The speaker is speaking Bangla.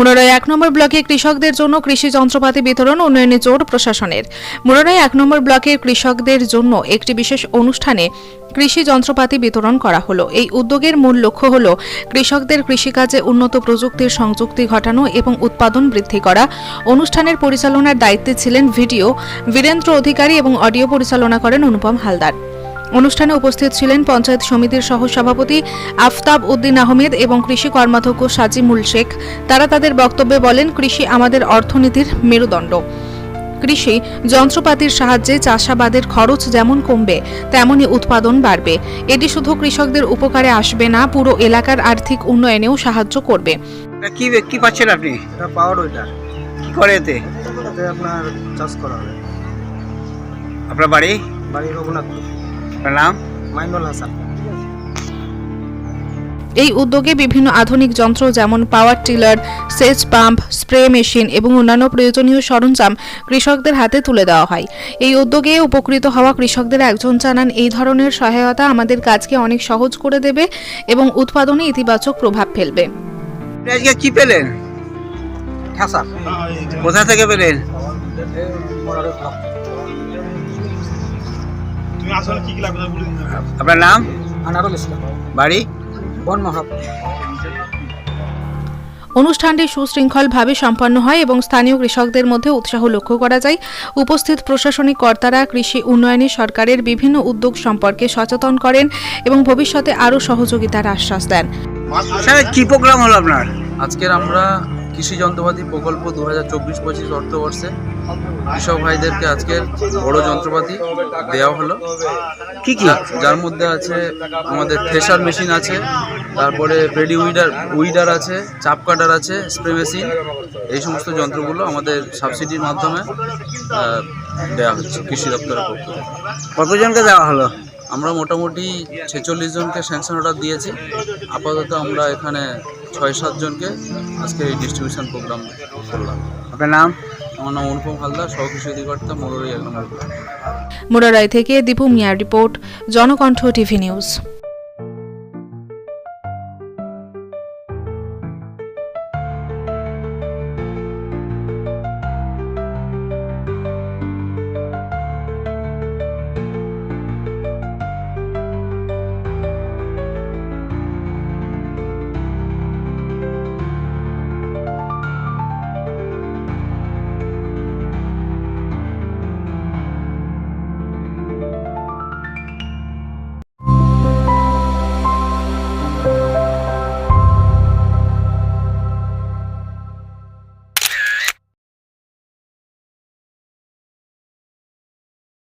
মুরারাই এক নম্বর ব্লকে কৃষকদের জন্য কৃষি যন্ত্রপাতি বিতরণ, উন্নয়নে জোর প্রশাসনের। মুরারাই এক নম্বর ব্লকের কৃষকদের জন্য একটি বিশেষ অনুষ্ঠানে কৃষি যন্ত্রপাতি বিতরণ করা হলো। এই উদ্যোগের মূল লক্ষ্য হল কৃষকদের কৃষিকাজে উন্নত প্রযুক্তির সংযুক্তি ঘটানো এবং উৎপাদন বৃদ্ধি করা। অনুষ্ঠানের পরিচালনার দায়িত্বে ছিলেন ভিডিও, বীরেন্দ্র অধিকারী এবং অডিও পরিচালনা করেন অনুপম হালদার। অনুষ্ঠানে উপস্থিত ছিলেন পঞ্চায়েত সমিতির সহ সভাপতি আফতাব উদ্দিন আহমেদ এবং কৃষি কর্মাধ্যক্ষ সাজিমুল শেখ। তারা তাদের বক্তব্যে বলেন কৃষি আমাদের অর্থনীতির মেরুদণ্ড। কৃষি যন্ত্রপাতির সাহায্যে চাষাবাদের খরচ যেমন কমবে তেমনই উৎপাদন বাড়বে। এটি শুধু কৃষকদের উপকারে আসবে না পুরো এলাকার আর্থিক উন্নয়নেও সাহায্য করবে। কি কি পাচ্ছেন আপনি? পাওয়ার ওইটার কি করে এতে? আপনার চাষ করা হবে। আপনার বাড়ি? বাড়ি রঘুনাথপুর। আপনার নাম? মাইনুল হাসান। এই উদ্যোগে বিভিন্ন আধুনিক যন্ত্র যেমন পাওয়ার টিলার সেচ পাম্প স্প্রে মেশিন এবং অন্যান্য প্রয়োজনীয় সরঞ্জাম কৃষকদের হাতে তুলে দেওয়া হয়। এই উদ্যোগে উপকৃত হওয়া কৃষকদের একজন জানান এই ধরনের সহায়তা আমাদের কাজকে অনেক সহজ করে দেবে এবং উৎপাদনে ইতিবাচক প্রভাব ফেলবে। আজকে কি পেলেন? কোথা থেকে পেলেন? আপনার নাম? আনারুল ইসলাম। বাড়ি? বন মহাব অনুষ্ঠানটি সুশৃঙ্খলভাবে সম্পন্ন হয় এবং স্থানীয় কৃষকদের মধ্যে উৎসাহ লক্ষ্য করা যায়। উপস্থিত প্রশাসনিক কর্তারা কৃষি উন্নয়নে সরকারের বিভিন্ন উদ্যোগ সম্পর্কে সচেতন করেন এবং ভবিষ্যতে আরও সহযোগিতার আশ্বাস দেন। স্যার কি প্রোগ্রাম হলো আপনার? আজকের আমরা কৃষি যন্ত্রপাতি প্রকল্প দু হাজার চব্বিশ পঁচিশ অর্থবর্ষে কৃষক ভাইদেরকে আজকের বড় যন্ত্রপাতি দেওয়া হলো। কি কি? যার মধ্যে আছে আমাদের থ্রেশার মেশিন আছে তারপরে পেডি উইডার উইডার আছে চাপ কাটার আছে স্প্রে মেশিন এই সমস্ত যন্ত্রগুলো আমাদের সাবসিডির মাধ্যমে দেওয়া হচ্ছে কৃষি দপ্তরের পক্ষ থেকে। কতজনকে দেওয়া হলো? আমরা মোটামুটি ছেচল্লিশ জনকে স্যাংশন অর্ডার দিয়েছি। আপাতত আমরা এখানে ছয় সাতজনকে আজকে এই ডিস্ট্রিবিউশন প্রোগ্রাম করলাম। আপনার নাম? আমার নাম অনুপম হালদার সহকৃষি অধিকর্তা মোরই এক। মুরারাই থেকে দীপু মিয়ার রিপোর্ট, জনকণ্ঠ টিভি নিউজ।